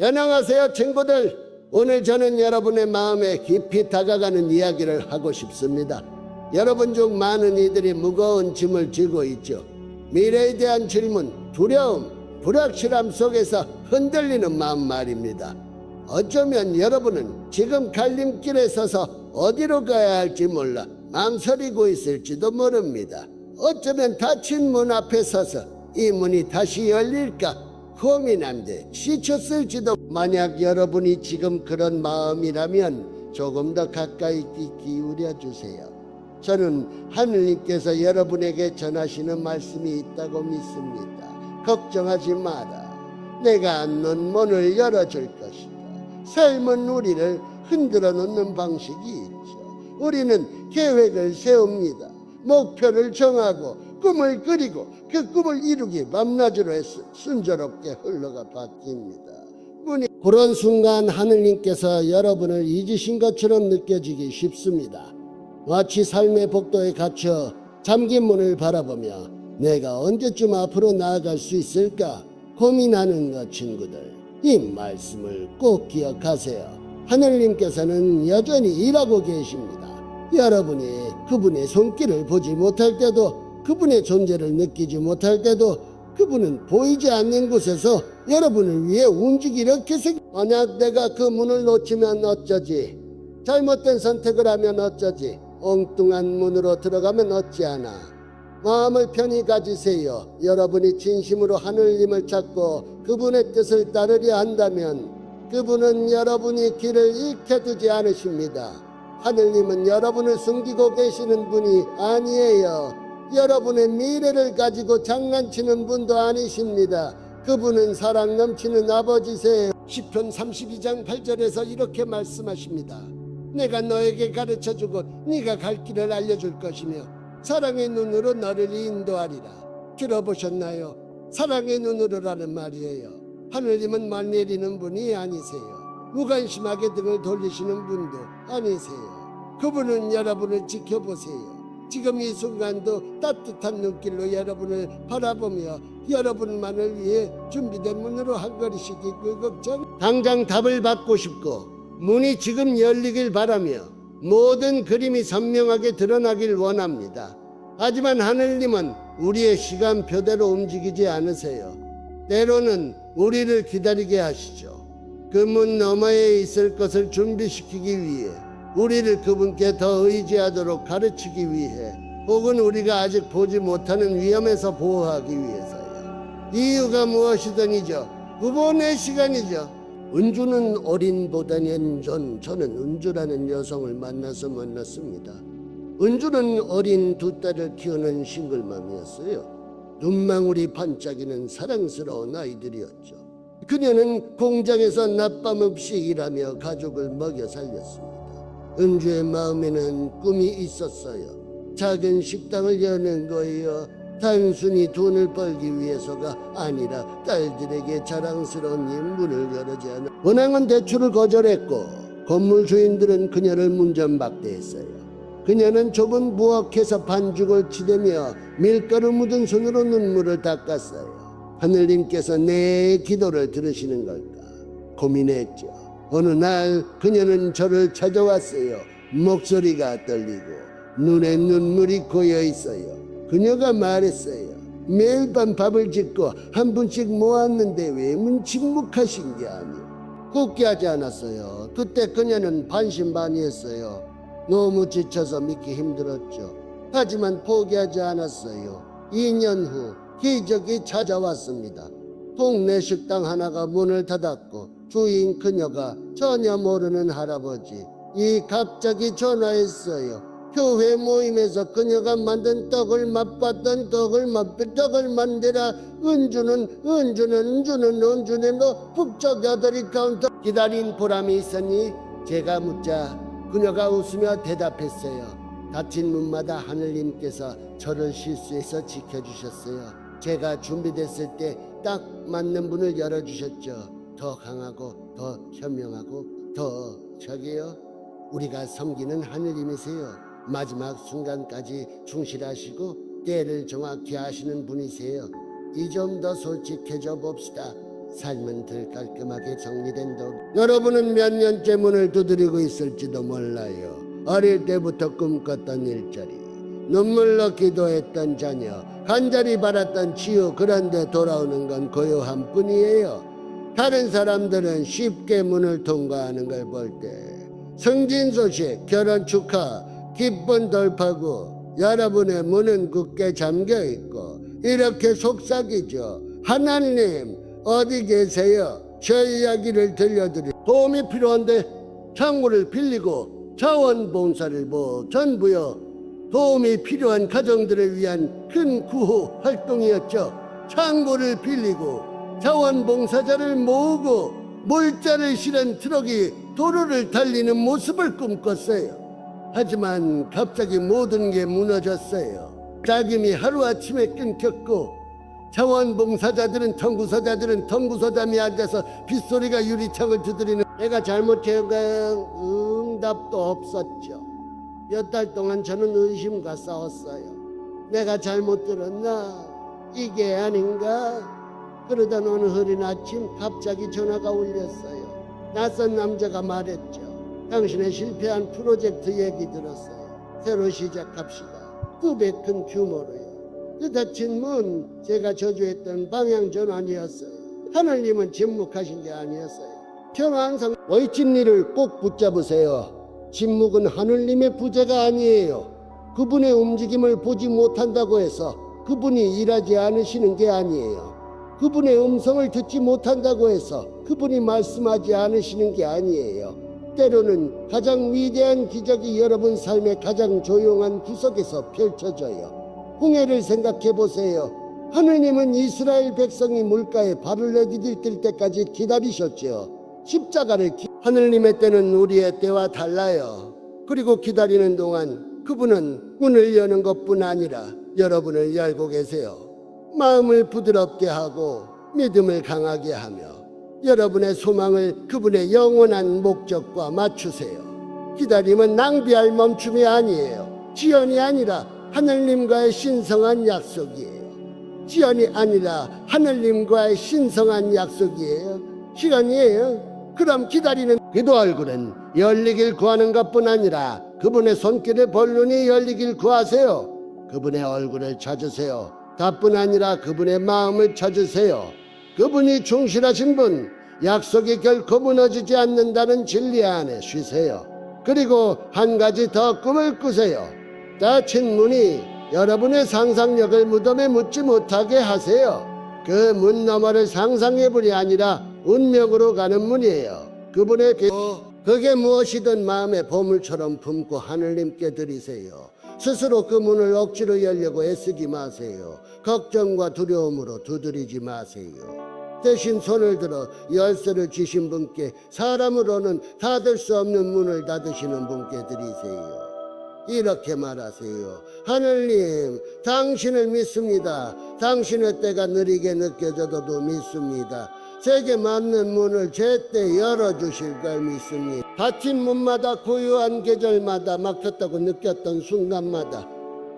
안녕하세요 친구들. 오늘 저는 여러분의 마음에 깊이 다가가는 이야기를 하고 싶습니다. 여러분 중 많은 이들이 무거운 짐을 쥐고 있죠. 미래에 대한 질문 두려움 불확실함 속에서 흔들리는 마음 말입니다. 어쩌면 여러분은 지금 갈림길에 서서 어디로 가야 할지 몰라 망설이고 있을지도 모릅니다. 어쩌면 닫힌 문 앞에 서서 이 문이 다시 열릴까 고민한데 지쳤을지도 만약 여러분이 지금 그런 마음이라면 조금 더 가까이 귀 기울여 주세요. 저는 하느님께서 여러분에게 전하시는 말씀이 있다고 믿습니다. 걱정하지 마라. 내가 넌 문을 열어줄 것이다. 삶은 우리를 흔들어 놓는 방식이 있죠. 우리는 계획을 세웁니다. 목표를 정하고 꿈을 그리고 그 꿈을 이루기 밤낮으로 해서 순조롭게 흘러가 바뀝니다. 그런 순간 하느님께서 여러분을 잊으신 것처럼 느껴지기 쉽습니다. 마치 삶의 복도에 갇혀 잠긴 문을 바라보며 내가 언제쯤 앞으로 나아갈 수 있을까 고민하는 것 친구들 이 말씀을 꼭 기억하세요. 하늘님께서는 여전히 일하고 계십니다. 여러분이 그분의 손길을 보지 못할 때도 그분의 존재를 느끼지 못할 때도 그분은 보이지 않는 곳에서 여러분을 위해 움직이려 계속 만약 내가 그 문을 놓치면 어쩌지? 잘못된 선택을 하면 어쩌지? 엉뚱한 문으로 들어가면 어찌하나? 마음을 편히 가지세요. 여러분이 진심으로 하늘님을 찾고 그분의 뜻을 따르려 한다면 그분은 여러분이 길을 잃게 두지 않으십니다. 하늘님은 여러분을 숨기고 계시는 분이 아니에요 여러분의 미래를 가지고 장난치는 분도 아니십니다. 그분은 사랑 넘치는 아버지세요. 시편 32장 8절에서 이렇게 말씀하십니다. 내가 너에게 가르쳐 주고 네가 갈 길을 알려 줄 것이며 사랑의 눈으로 너를 인도하리라. 들어보셨나요? 사랑의 눈으로라는 말이에요. 하늘님은 말 내리는 분이 아니세요. 무관심하게 등을 돌리시는 분도 아니세요. 그분은 여러분을 지켜보세요. 지금 이 순간도 따뜻한 눈길로 여러분을 바라보며 여러분만을 위해 준비된 문으로 한 걸음씩 이끌 걱정 당장 답을 받고 싶고 문이 지금 열리길 바라며 모든 그림이 선명하게 드러나길 원합니다. 하지만 하늘님은 우리의 시간표대로 움직이지 않으세요. 때로는 우리를 기다리게 하시죠. 그 문 너머에 있을 것을 준비시키기 위해 우리를 그분께 더 의지하도록 가르치기 위해 혹은 우리가 아직 보지 못하는 위험에서 보호하기 위해서요. 이유가 무엇이든이죠. 그분의 시간이죠. 은주는 어린보다는 전 저는 은주라는 여성을 만나서 만났습니다. 은주는 어린 두 딸을 키우는 싱글맘이었어요. 눈망울이 반짝이는 사랑스러운 아이들이었죠. 그녀는 공장에서 낮밤 없이 일하며 가족을 먹여 살렸습니다. 은주의 마음에는 꿈이 있었어요. 작은 식당을 여는 거예요. 단순히 돈을 벌기 위해서가 아니라 딸들에게 자랑스러운 인문을 열어지 않아 은행은 대출을 거절했고 건물 주인들은 그녀를 문전박대했어요. 그녀는 좁은 부엌에서 반죽을 치대며 밀가루 묻은 손으로 눈물을 닦았어요. 하늘님께서 내 기도를 들으시는 걸까 고민했죠. 어느 날 그녀는 저를 찾아왔어요. 목소리가 떨리고 눈에 눈물이 고여 있어요. 그녀가 말했어요. 매일 밤 밥을 짓고 한 분씩 모았는데 왜 문 침묵하신 게 아니오? 굳게 하지 않았어요. 그때 그녀는 반신반의했어요. 너무 지쳐서 믿기 힘들었죠. 하지만 포기하지 않았어요. 2년 후 기적이 찾아왔습니다. 동네 식당 하나가 문을 닫았고 주인 그녀가 전혀 모르는 할아버지 이 갑자기 전화했어요. 교회 모임에서 그녀가 만든 떡을 맛봤던 떡을 맛 떡을 만들어 은주는 은주는 은주는 은주는 너 북쪽 여덟이 카운터 기다린 보람이 있었니 제가 묻자 그녀가 웃으며 대답했어요. 닫힌 문마다 하늘님께서 저를 실수해서 지켜주셨어요. 제가 준비됐을 때 딱 맞는 문을 열어주셨죠. 더 강하고 더 현명하고 더 저기요. 우리가 섬기는 하느님이세요. 마지막 순간까지 충실하시고 때를 정확히 아시는 분이세요. 이좀더 솔직해져 봅시다. 삶은 덜 깔끔하게 정리된 덕. 여러분은 몇 년째 문을 두드리고 있을지도 몰라요. 어릴 때부터 꿈꿨던 일자리, 눈물로 기도했던 자녀, 간절히 바랐던 치유, 그런데 돌아오는 건 고요한 뿐이에요. 다른 사람들은 쉽게 문을 통과하는 걸 볼 때 승진 소식, 결혼 축하, 기쁜 돌파구 여러분의 문은 굳게 잠겨 있고 이렇게 속삭이죠. 하나님 어디 계세요? 저 이야기를 들려드리 도움이 필요한데 창고를 빌리고 자원봉사를 뭐 전부요 도움이 필요한 가정들을 위한 큰 구호 활동이었죠. 창고를 빌리고 자원봉사자를 모으고 물자를 실은 트럭이 도로를 달리는 모습을 꿈꿨어요. 하지만 갑자기 모든 게 무너졌어요. 자금이 하루아침에 끊겼고 자원봉사자들은 텅구서자들은 텅구서잠이 앉아서 빗소리가 유리창을 두드리는 내가 잘못해가 응답도 없었죠. 몇 달 동안 저는 의심과 싸웠어요. 내가 잘못 들었나? 이게 아닌가? 그러던 어느 흐린 아침 갑자기 전화가 울렸어요. 낯선 남자가 말했죠. 당신의 실패한 프로젝트 얘기 들었어요. 새로 시작합시다. 두배큰 규모로요. 그 닫힌 문 제가 저주했던 방향 전환이었어요. 하늘님은 침묵하신 게 아니었어요. 저는 항상 월진리를 꼭 붙잡으세요. 침묵은 하늘님의 부재가 아니에요. 그분의 움직임을 보지 못한다고 해서 그분이 일하지 않으시는 게 아니에요. 그분의 음성을 듣지 못한다고 해서 그분이 말씀하지 않으시는 게 아니에요. 때로는 가장 위대한 기적이 여러분 삶의 가장 조용한 구석에서 펼쳐져요. 홍해를 생각해 보세요. 하느님은 이스라엘 백성이 물가에 발을 내디딜 때까지 기다리셨죠. 십자가를 기... 하느님의 때는 우리의 때와 달라요. 그리고 기다리는 동안 그분은 문을 여는 것뿐 아니라 여러분을 열고 계세요. 마음을 부드럽게 하고 믿음을 강하게 하며 여러분의 소망을 그분의 영원한 목적과 맞추세요. 기다림은 낭비할 멈춤이 아니에요. 지연이 아니라 하늘님과의 신성한 약속이에요. 지연이 아니라 하늘님과의 신성한 약속이에요. 시간이에요. 그럼 기다리는 기도 얼굴은 열리길 구하는 것뿐 아니라 그분의 손길의 본론이 열리길 구하세요. 그분의 얼굴을 찾으세요. 답뿐 아니라 그분의 마음을 찾으세요. 그분이 충실하신 분, 약속이 결코 무너지지 않는다는 진리 안에 쉬세요. 그리고 한 가지 더 꿈을 꾸세요. 닫힌 문이 여러분의 상상력을 무덤에 묻지 못하게 하세요. 그 문 너머를 상상해불이 아니라 운명으로 가는 문이에요. 그분의 비... 그게 무엇이든 마음의 보물처럼 품고 하늘님께 드리세요. 스스로 그 문을 억지로 열려고 애쓰지 마세요. 걱정과 두려움으로 두드리지 마세요. 대신 손을 들어 열쇠를 주신 분께 사람으로는 닫을 수 없는 문을 닫으시는 분께 드리세요. 이렇게 말하세요. 하늘님, 당신을 믿습니다. 당신의 때가 느리게 느껴져도 믿습니다. 제게 맞는 문을 제때 열어주실 걸 믿습니다. 닫힌 문마다 고요한 계절마다 막혔다고 느꼈던 순간마다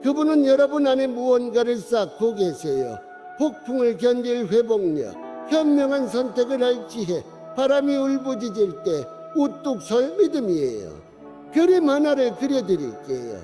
그분은 여러분 안에 무언가를 쌓고 계세요. 폭풍을 견딜 회복력, 현명한 선택을 할 지혜, 바람이 울부짖을 때 우뚝 설 믿음이에요. 그림 하나를 그려드릴게요.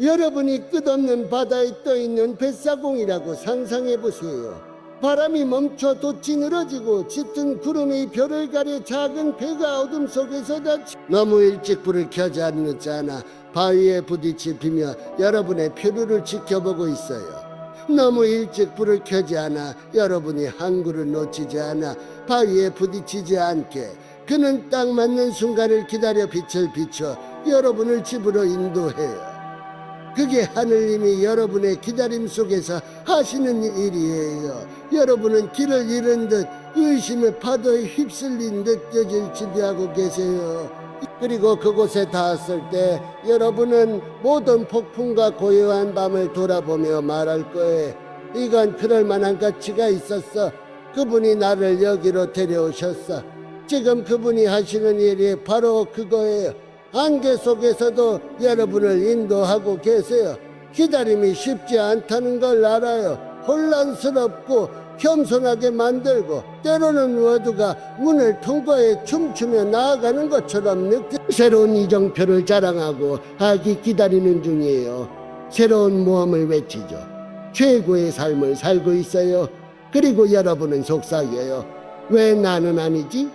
여러분이 끝없는 바다에 떠있는 뱃사공이라고 상상해 보세요. 바람이 멈춰 돛이 늘어지고 짙은 구름이 별을 가려 작은 배가 어둠 속에서 닫히 너무 일찍 불을 켜지 않았잖아 바위에 부딪히며 여러분의 표류를 지켜보고 있어요. 너무 일찍 불을 켜지 않아 여러분이 항구를 놓치지 않아 바위에 부딪히지 않게 그는 딱 맞는 순간을 기다려 빛을 비춰 여러분을 집으로 인도해요 그게 하늘님이 여러분의 기다림 속에서 하시는 일이에요. 여러분은 길을 잃은 듯 의심의 파도에 휩쓸린 듯 여길 지배하고 계세요. 그리고 그곳에 닿았을 때 여러분은 모든 폭풍과 고요한 밤을 돌아보며 말할 거예요. 이건 그럴 만한 가치가 있었어. 그분이 나를 여기로 데려오셨어. 지금 그분이 하시는 일이 바로 그거예요. 안개 속에서도 여러분을 인도하고 계세요. 기다림이 쉽지 않다는 걸 알아요. 혼란스럽고 겸손하게 만들고 때로는 모두가 문을 통과해 춤추며 나아가는 것처럼 느껴 새로운 이정표를 자랑하고 하기 기다리는 중이에요. 새로운 모험을 외치죠. 최고의 삶을 살고 있어요. 그리고 여러분은 속삭여요. 왜 나는 아니지?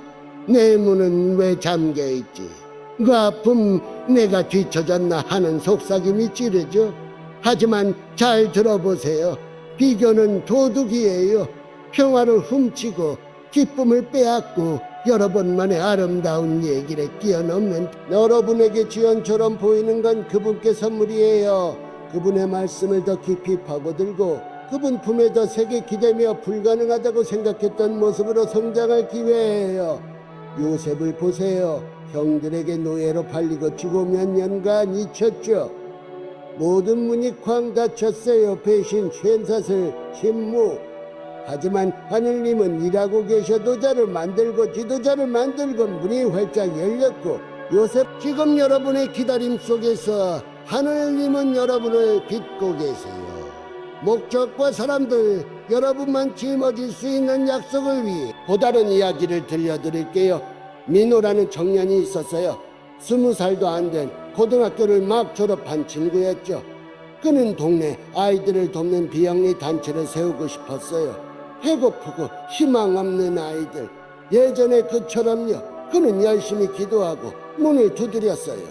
내 문은 왜 잠겨 있지? 그 아픔 내가 뒤처졌나 하는 속삭임이 찌르죠. 하지만 잘 들어보세요. 비교는 도둑이에요. 평화를 훔치고 기쁨을 빼앗고 여러분만의 아름다운 얘기를 뛰어넘는 여러분에게 지연처럼 보이는 건 그분께 선물이에요. 그분의 말씀을 더 깊이 파고들고 그분 품에 더 세게 기대며 불가능하다고 생각했던 모습으로 성장할 기회예요. 요셉을 보세요. 형들에게 노예로 팔리고 몇 년간 잊혔죠. 모든 문이 쾅 닫혔어요. 배신, 쉔사슬, 침묵. 하지만 하늘님은 일하고 계셔도 자를 만들고 지도자를 만들고 문이 활짝 열렸고 요셉 지금 여러분의 기다림 속에서 하늘님은 여러분을 빚고 계세요. 목적과 사람들 여러분만 짊어질 수 있는 약속을 위해 보다른 이야기를 들려드릴게요. 민호라는 청년이 있었어요. 스무 살도 안 된 고등학교를 막 졸업한 친구였죠. 그는 동네 아이들을 돕는 비영리 단체를 세우고 싶었어요. 배고프고 희망 없는 아이들. 예전에 그처럼요. 그는 열심히 기도하고 문을 두드렸어요.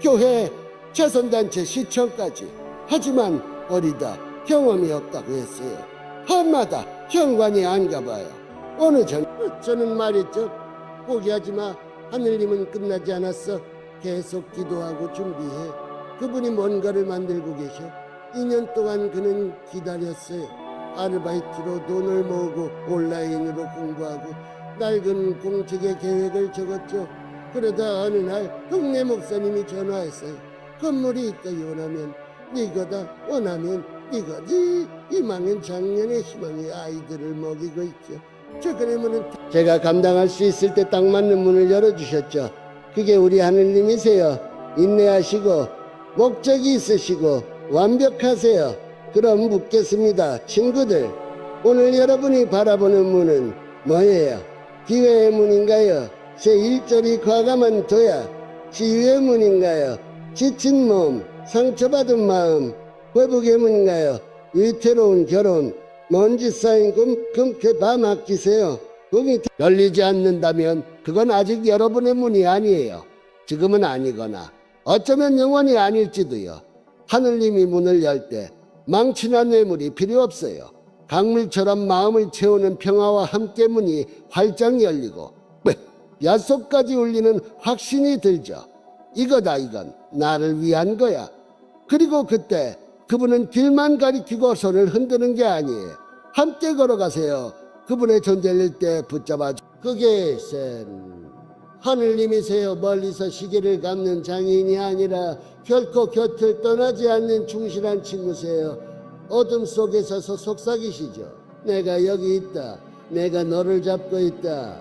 교회, 재선단체, 시청까지. 하지만 어리다 경험이 없다고 했어요. 밤마다 현관이 안 가봐요. 어느 전 저는 말했죠. 포기하지 마. 하늘님은 끝나지 않았어. 계속 기도하고 준비해. 그분이 뭔가를 만들고 계셔. 2년 동안 그는 기다렸어요. 아르바이트로 돈을 모으고 온라인으로 공부하고 낡은 공책의 계획을 적었죠. 그러다 어느 날 동네 목사님이 전화했어요. 건물이 있다 원하면 네거다 원하면 네거지 이망은 작년의 희망의 아이들을 먹이고 있죠. 문은 제가 감당할 수 있을 때 딱 맞는 문을 열어주셨죠. 그게 우리 하느님이세요. 인내하시고 목적이 있으시고 완벽하세요. 그럼 묻겠습니다. 친구들, 오늘 여러분이 바라보는 문은 뭐예요? 기회의 문인가요? 새 일절이 과감한 도야? 치유의 문인가요? 지친 몸, 상처받은 마음, 회복의 문인가요? 위태로운 결혼, 먼지 쌓인 꿈 금태 다 맡기세요. 꿈이 열리지 않는다면 그건 아직 여러분의 문이 아니에요. 지금은 아니거나 어쩌면 영원히 아닐지도요. 하늘님이 문을 열 때 망친한 뇌물이 필요 없어요. 강물처럼 마음을 채우는 평화와 함께 문이 활짝 열리고 왜 야속까지 울리는 확신이 들죠. 이거다 이건 나를 위한 거야. 그리고 그때 그분은 길만 가리키고 손을 흔드는 게 아니에요. 함께 걸어가세요. 그분의 존재일 때 붙잡아 주. 그게 센 하늘님이세요. 멀리서 시계를 감는 장인이 아니라 결코 곁을 떠나지 않는 충실한 친구세요. 어둠 속에 서서 속삭이시죠. 내가 여기 있다. 내가 너를 잡고 있다.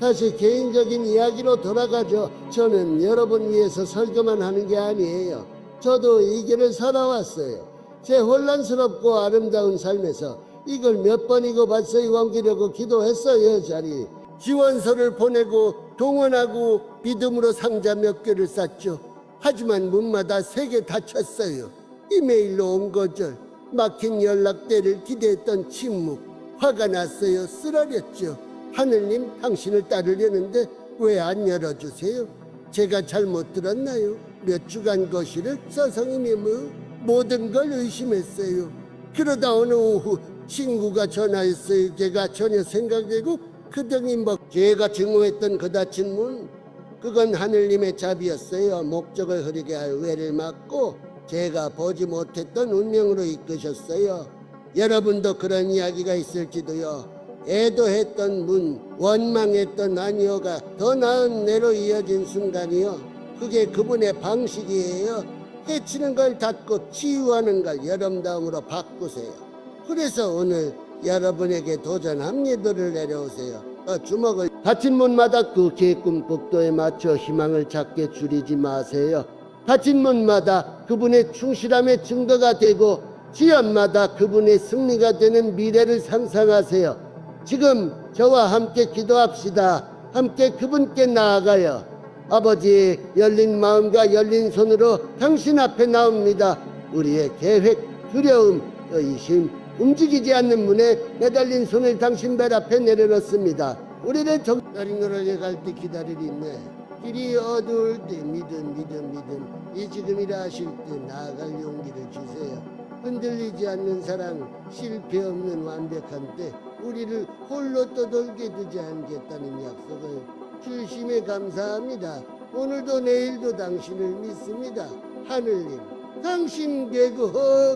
다시 개인적인 이야기로 돌아가죠. 저는 여러분 위해서 설교만 하는 게 아니에요. 저도 이 길을 살아왔어요. 제 혼란스럽고 아름다운 삶에서 이걸 몇 번이고 발서히 옮기려고 기도했어요, 자리. 지원서를 보내고 동원하고 믿음으로 상자 몇 개를 쌌죠. 하지만 문마다 세 개 닫혔어요. 이메일로 온 거절, 막힌 연락대를 기대했던 침묵, 화가 났어요. 쓰라렸죠. 하늘님, 당신을 따르려는데 왜 안 열어주세요? 제가 잘못 들었나요? 몇 주간 거실을 서성이며 뭐 모든 걸 의심했어요. 그러다 어느 오후 친구가 전화했어요. 제가 전혀 생각되고 그 등이 뭐 제가 증오했던 그 닫힌 문 그건 하늘님의 자비였어요. 목적을 흐리게 할 외를 막고 제가 보지 못했던 운명으로 이끄셨어요. 여러분도 그런 이야기가 있을지도요. 애도했던 문, 원망했던 아니오가 더 나은 내로 이어진 순간이요. 그게 그분의 방식이에요. 해치는 걸 닫고 치유하는 걸 여름다움으로 바꾸세요. 그래서 오늘 여러분에게 도전함 예도를 내려오세요. 어, 주먹을 닫힌 문마다 그 계꿈 복도에 맞춰 희망을 찾게 줄이지 마세요. 닫힌 문마다 그분의 충실함의 증거가 되고 지연마다 그분의 승리가 되는 미래를 상상하세요. 지금 저와 함께 기도합시다. 함께 그분께 나아가요. 아버지의 열린 마음과 열린 손으로 당신 앞에 나옵니다. 우리의 계획, 두려움, 의심, 움직이지 않는 문에 매달린 손을 당신 발 앞에 내려놓습니다. 우리는 정다린 걸을 갈때 기다리리네. 길이 어두울 때 믿음, 믿음, 믿음. 이 지금이라 하실 때 나아갈 용기를 주세요. 흔들리지 않는 사랑, 실패 없는 완벽한 때 우리를 홀로 떠돌게 두지 않겠다는 약속을 주심에 감사합니다. 오늘도 내일도 당신을 믿습니다. 하늘님, 당신 계고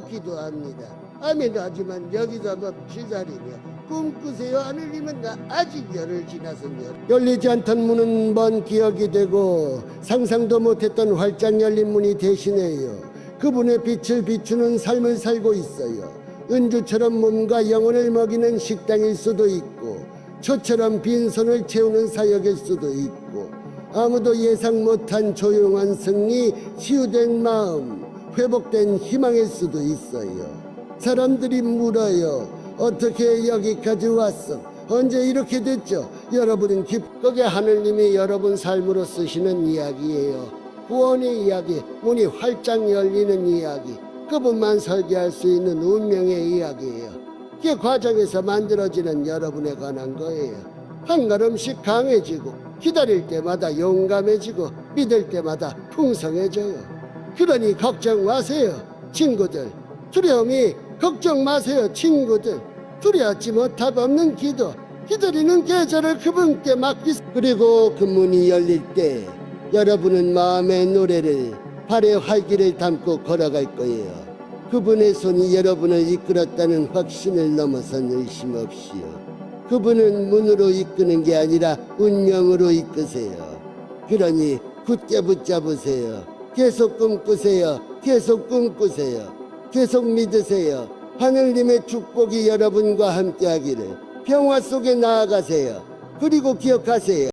기도합니다. 아멘 하지만 여기서 멈추자리며 꿈꾸세요 하늘님은 나 아직 열을 지나서며 열리지 않던 문은 먼 기억이 되고 상상도 못했던 활짝 열린 문이 대신해요 그분의 빛을 비추는 삶을 살고 있어요 은주처럼 몸과 영혼을 먹이는 식당일 수도 있고 초처럼 빈손을 채우는 사역일 수도 있고 아무도 예상 못한 조용한 승리 치유된 마음 회복된 희망일 수도 있어요 사람들이 물어요. 어떻게 여기까지 왔어? 언제 이렇게 됐죠? 여러분은 기쁘게 하늘님이 여러분 삶으로 쓰시는 이야기예요. 구원의 이야기, 문이 활짝 열리는 이야기, 그분만 설계할 수 있는 운명의 이야기예요. 그 과정에서 만들어지는 여러분에 관한 거예요. 한 걸음씩 강해지고, 기다릴 때마다 용감해지고, 믿을 때마다 풍성해져요. 그러니 걱정 마세요, 친구들. 두려움이 걱정 마세요, 친구들. 두려워하지 못하고 없는 기도, 기다리는 계절을 그분께 맡기. 그리고 그 문이 열릴 때 여러분은 마음의 노래를 발의 활기를 담고 걸어갈 거예요. 그분의 손이 여러분을 이끌었다는 확신을 넘어선 의심 없이요. 그분은 문으로 이끄는 게 아니라 운명으로 이끄세요. 그러니 굳게 붙잡으세요. 계속 꿈꾸세요. 계속 꿈꾸세요. 계속 믿으세요. 하늘님의 축복이 여러분과 함께하기를 평화 속에 나아가세요. 그리고 기억하세요.